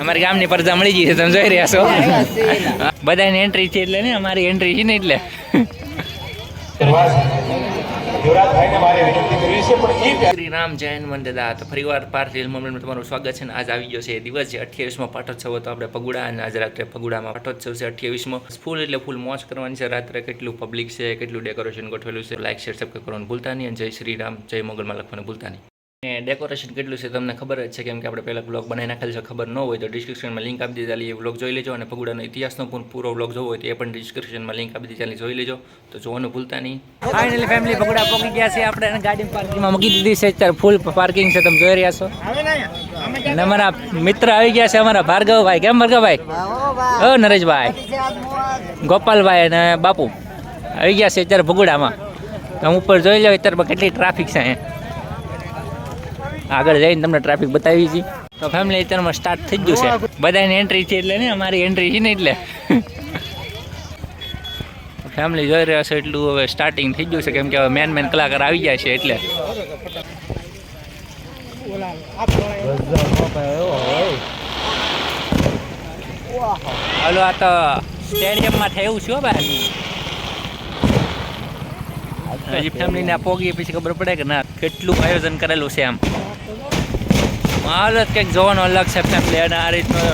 અમારી ગામની પરજા મળી ગઈ છે તમે જોઈ રહ્યા છો. બધાની એન્ટ્રી છે એટલે ને અમારી એન્ટ્રી છે ને એટલે. શ્રી રામ જૈન મંદિર તો ફરીવાર પાર્ટી મોમેન્ટમાં તમારું સ્વાગત છે ને આજ આવી ગયો છે. દિવસ છે અઠ્યાવીસમાં પાટોત્સવ હતો આપણે પગુડા અને આજ રાત્રે પગુડામાં પાટોત્સવ છે અઠ્યાવીસમાં. ફૂલ એટલે ફૂલ મોજ કરવાની છે. રાત્રે કેટલું પબ્લિક છે કેટલું ડેકોરેશન ગોઠવેલું છે. લાઈક શેર સબસ્ક્રાઈબ કરવાનું ભૂલતા નહીં અને જય શ્રી રામ જય મોગલમાં લખવાનું ભૂલતા નહીં. અને ડેકોરેશન કેટલું છે તમને ખબર જ છે કેમ કે આપણે પહેલાં બ્લોગ બનાવી નાખેલ છે ખબર ન હોય તો ડિસ્ક્રિપ્શનમાં લિંક આપી દીધેલી એ બ્લોગ જોઈ લેજો અને પગુડાનો ઇતિહાસનો પણ પૂરો બ્લોગ જોવો હોય તો એ પણ ડિસ્ક્રિપ્શનમાં લિંક આપી દીધેલી જોઈ લેજો. તો જોવાનું ભૂલતા નહીં. ફાઇનલી ફેમિલી પગુડા પહોંચી ગયા છે આપણે ગાડી પાર્કિંગમાં મૂકી દીધી છે અત્યારે ફૂલ પાર્કિંગ છે તમે જોઈ રહ્યા છો. અને અમારા મિત્ર આવી ગયા છે અમારા ભાર્ગવભાઈ. કેમ ભાર્ગવભાઈ? હો નરેશભાઈ. ગોપાલભાઈ અને બાપુ. આવી ગયા છે અત્યારે ભગુડામાં. તમે ઉપર જોઈ લો અત્યારે કેટલી ટ્રાફિક છે અહીંયા. આગળ જઈને તમને ટ્રાફિક બતાવી છે. તો ફેમિલી અત્યારમાં સ્ટાર્ટ થઈ ગયું છે. બધાની એન્ટ્રી છે એટલે ને, અમારી એન્ટ્રી છે ને એટલે. ફેમિલી જોઈ રહ્યા છો એટલું હવે સ્ટાર્ટિંગ થઈ ગયું છે, કેમ કે હવે મેન મેન કલાકાર આવી ગયા છે એટલે. હાલો, આ તો સ્ટેડિયમમાં થયું છે ભાઈ હજી ફેમિલીને પોગી પછી ખબર પડે કે ના, કેટલું આયોજન કરેલું છે આમ. માલ જ કંઈક જોવાનો અલગ છે ફેમિલી અને આ રીતનું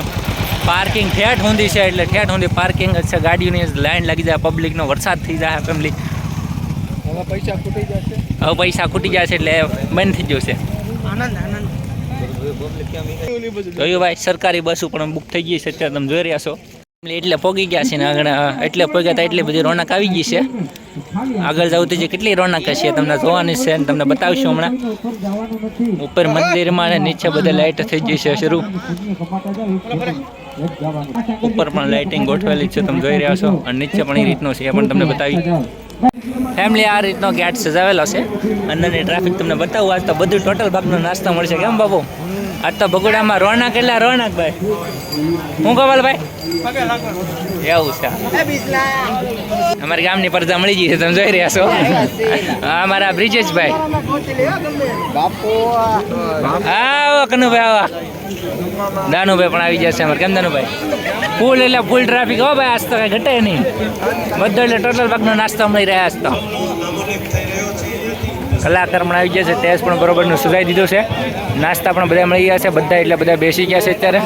પાર્કિંગ ઠેઠ ઊંધી છે એટલે ઠેઠ ઊંધી પાર્કિંગ જ છે. ગાડીઓની લાઈન લાગી જાય પબ્લિકનો વરસાદ થઈ જાય ફેમિલી હવે પૈસા ખૂટી જશે હવે પૈસા ખૂટી જશે છે એટલે બંધ થઈ જશે જોયું ભાઈ સરકારી બસો પણ બુક થઈ ગઈ છે અત્યારે તમે જોઈ રહ્યા છો. એટલે પોગી ગયા છે ને આગળ એટલે પોગ્યા હતા એટલી બધી રોનક આવી ગઈ છે. આગળ જવું તો કેટલી રોનક હશે તમને જોવાની છે તમને બતાવશું હમણાં. ઉપર મંદિરમાં નીચે બધા લાઇટ થઈ ગઈ છે શરૂ. ઉપર પણ લાઇટિંગ ગોઠવેલી છે, તમે જોઈ રહ્યા છો. અને નીચે પણ એ રીતનો છે, એ પણ તમને બતાવી. ફેમિલી આ રીતનો ગેટ સજાવેલો છે. અંદરની ટ્રાફિક તમને બતાવવા તો બધું ટોટલ ભાગનો નાસ્તો મળશે. કેમ બાબુ આજ તો ભગોડામાં રોનક એટલે રોનક ભાઈ. હું ગોપાલ ભાઈ? એવું છે. અમારી ગામની પરજા મળી ગઈ છે, તમે જોઈ રહ્યા છો. અમારા બ્રિજેશભાઈ. આવો, કનુભાઈ, આવા. દાનુભાઈ પણ આવી જશે અમારે. કેમ દાનુભાઈ ફૂલ એટલે ફૂલ ટ્રાફિક હો ભાઈ, આજ તો કઈ ઘટે નહીં. બધો એટલે ટોટલ ભાગનો નાસ્તો મળી રહ્યા આજ તો. કલાકાર પણ આવી ગયા છે. ટેસ્ટ પણ બરોબરનો સુધારી દીધું છે. નાસ્તા પણ બધા મળી ગયા છે. બધા એટલે બધા બેસી ગયા છે અત્યારે.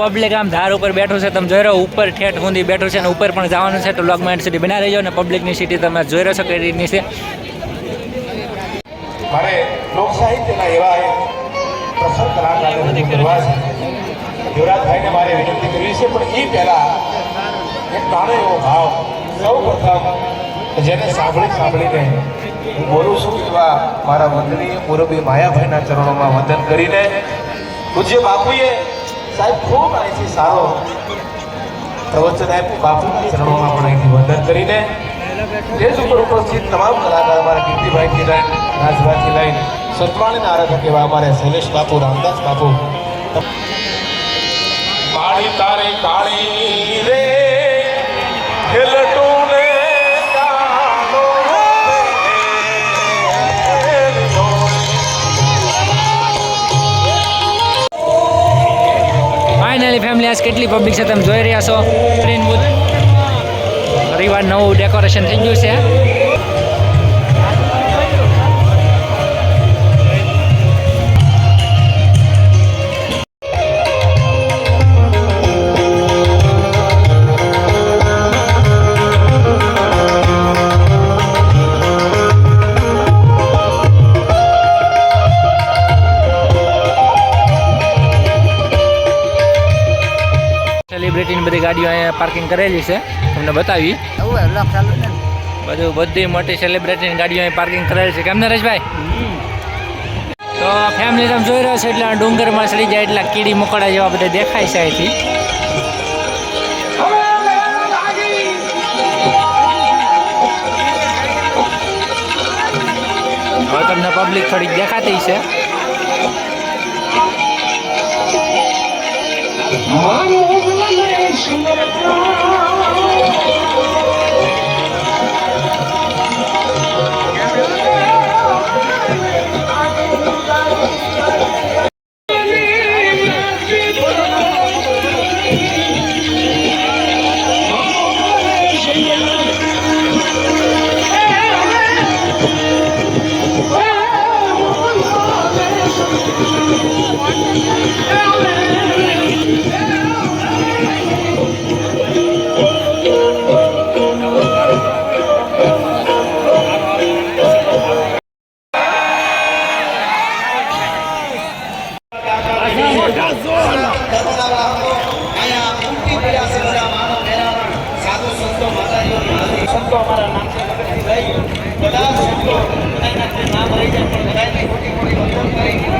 પબ્લિક આમ ધાર ઉપર બેઠો છે. તમે જોઈ રહ્યો ઉપર ઠેઠ સુધી બેઠો છે અને ઉપર પણ જવાનું છે. તો લોક માઇન્ડ સિટી બના રહેજો અને પબ્લિકની સિટી તમે જોઈ રહ્યો છો કઈ રીતની છે. મારે લોક સાહિત્યના એવા પ્રસંગ કલાકારને રજૂ કરવા છે. યુવરાજભાઈને મારે વિનંતી કરવી છે. પણ એ પહેલાં એક નાનો એવો ભાવ સૌ પ્રથમ જેને સાંભળી સાંભળીને હું બોલું છું, એવા મારા વંદનીય પૂરબી માયાભાઈના ચરણોમાં વંદન કરીને પૂજ્ય બાપુએ સાહેબ ખૂબ અહીંથી સારો પ્રવચન આપ્યું. બાપુના ચરણોમાં પણ અહીંથી વંદન કરીને સ્ટેજ ઉપર ઉપસ્થિત તમામ કલાકાર અમારા કીર્તિભાઈથી લઈને રાજભાઈથી લઈને સતવાણીના આરાધક એવા અમારે શૈલેષ બાપુ, રામદાસ બાપુ. માળી તારી કાળી રે આજ કેટલી પબ્લિક છે તમે જોઈ રહ્યા છો? Train booth. રવિવાર નવું ડેકોરેશન થઈ ગયું છે. સેલિબ્રિટીની બધી ગાડીઓ અહીંયા પાર્કિંગ કરેલી છે. તમને બતાવી. બધું બધી મોટી સેલિબ્રિટીની ગાડીઓ અહીં પાર્કિંગ કરેલી છે. કેમ નરેશભાઈ? તો ફેમિલી તમે જોઈ રહ્યો છો એટલે આ ડુંગરમાં ચડી જાય એટલે કીડી મકોડા જેવા બધા દેખાય છે અહીંથી. હવે તમને પબ્લિક થોડીક દેખાતી છે. সুন্দর સંતો અમારા નામથી લઈ બધા સંતો નામ રહી જાય પણ બધાને ખોટી ખોટી